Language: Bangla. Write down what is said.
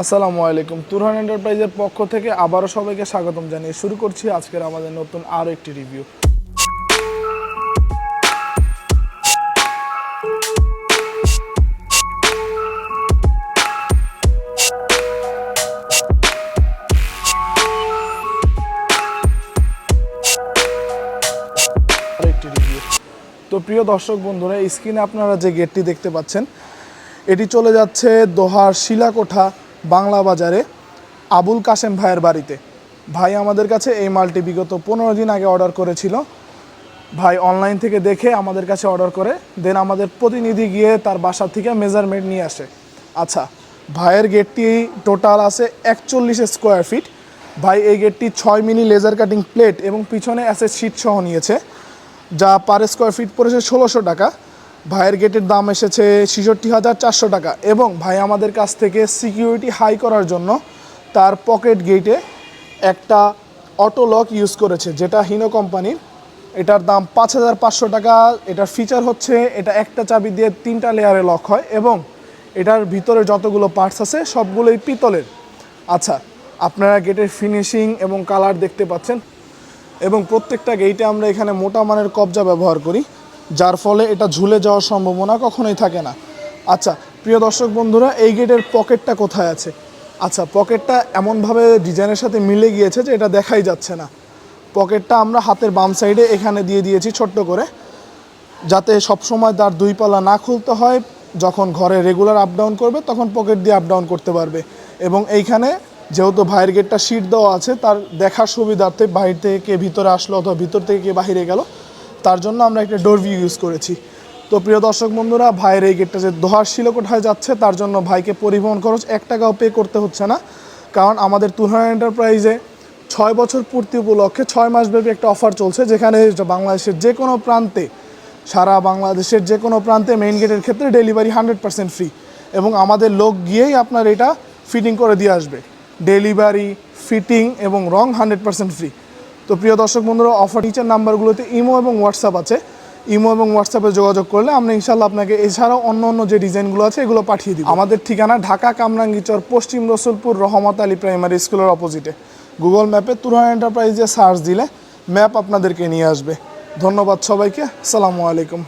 আসসালামু আলাইকুম। তুরহান এন্টারপ্রাইজের পক্ষ থেকে আবারও সবাইকে স্বাগতম জানিয়ে শুরু করছি আজকের আমাদের নতুন আরও একটি রিভিউ। তো প্রিয় দর্শক বন্ধুরা স্ক্রিনে আপনারা যে গেটটি দেখতে পাচ্ছেন এটি চলে যাচ্ছে দোহার শিলাকোঠা বাংলা বাজারে আবুল কাশেম ভাইয়ের বাড়িতে। ভাই আমাদের কাছে এই মালটি বিগত পনেরো দিন আগে অর্ডার করেছিল। ভাই অনলাইন থেকে দেখে আমাদের কাছে অর্ডার করে, দেন আমাদের প্রতিনিধি গিয়ে তার বাসা থেকে মেজারমেন্ট নিয়ে আসে। আচ্ছা ভাইয়ের গেটটি টোটাল আছে একচল্লিশ স্কোয়ার ফিট ভাই এই গেটটি ছয় মিনি লেজার কাটিং প্লেট এবং পিছনে অ্যাসেট শিট সহ নিয়েছে, যা পার স্কোয়ার ফিট পড়েছে ষোলোশো টাকা। ভাইয়ের গেটের দাম এসেছে ছেষট্টি হাজার চারশো টাকা এবং ভাই আমাদের কাছ থেকে সিকিউরিটি হাই করার জন্য তার পকেট গেটে একটা অটো লক ইউজ করেছে, যেটা হিনো কোম্পানির। এটার দাম পাঁচ হাজার পাঁচশো টাকা। এটার ফিচার হচ্ছে, এটা একটা চাবি দিয়ে তিনটা লেয়ারে লক হয় এবং এটার ভিতরে যতগুলো পার্টস আছে, সবগুলোই পিতলের। আচ্ছা আপনারা গেটের ফিনিশিং এবং কালার দেখতে পাচ্ছেন। এবং প্রত্যেকটা গেইটে আমরা এখানে মোটা মানের কবজা ব্যবহার করি। যার ফলে এটা ঝুলে যাওয়ার সম্ভাবনা কখনোই থাকে না। আচ্ছা প্রিয় দর্শক বন্ধুরা, এই গেটের পকেটটা কোথায় আছে? আচ্ছা পকেটটা এমনভাবে ডিজাইনের সাথে মিলে গিয়েছে যে এটা দেখাই যাচ্ছে না। পকেটটা আমরা হাতের বাম সাইডে এখানে দিয়ে দিয়েছি ছোট্ট করে, যাতে সবসময় তার দুই পাল্লা না খুলতে হয়। যখন ঘরে রেগুলার আপ ডাউন করবে, তখন পকেট দিয়ে আপ ডাউন করতে পারবে। এবং এইখানে যেহেতু ভাইয়ের গেটটা সিট দেওয়া আছে, তার দেখার সুবিধার্থে বাইরে থেকে কে ভিতরে আসলো অথবা ভিতর থেকে কে বাহিরে গেল তার জন্য আমরা একটা ডোর ভিউ ইউজ করেছি। তো প্রিয় দর্শক বন্ধুরা, ভাইয়ের এই গেটটা যে দোহার শিলকোঠায় যাচ্ছে, তার জন্য ভাইকে পরিবহন খরচ এক টাকাও পে করতে হচ্ছে না। কারণ আমাদের তুলহান এন্টারপ্রাইজে ছয় বছর পূর্তি উপলক্ষে ছয় মাসব্যাপী একটা অফার চলছে, যেখানে বাংলাদেশের যে কোনো প্রান্তে, সারা বাংলাদেশের যে কোনো প্রান্তে মেইন গেটের ক্ষেত্রে ডেলিভারি হান্ড্রেড পার্সেন্ট ফ্রি এবং আমাদের লোক গিয়েই আপনার এটা ফিটিং করে দিয়ে আসবে। ডেলিভারি ফিটিং এবং রং হান্ড্রেড পার্সেন্ট ফ্রি তো প্রিয় দর্শক বন্ধুরা অফার টিচার নাম্বারগুলোতে ইমো এবং হোয়াটসঅ্যাপ আছে। ইমো এবং হোয়াটসঅ্যাপে যোগাযোগ করলে আমরা ইনশাল্লাহ আপনাকে এছাড়াও অন্য অন্য যে ডিজাইনগুলো আছে, এগুলো পাঠিয়ে দিই আমাদের ঠিকানা ঢাকা কামরাঙ্গিচর, পশ্চিম রসুলপুর, রহমত আলী প্রাইমারি স্কুলের অপোজিটে গুগল ম্যাপে তুরহান এন্টারপ্রাইজে সার্চ দিলে ম্যাপ আপনাদেরকে নিয়ে আসবে। ধন্যবাদ সবাইকে। আসসালামু আলাইকুম।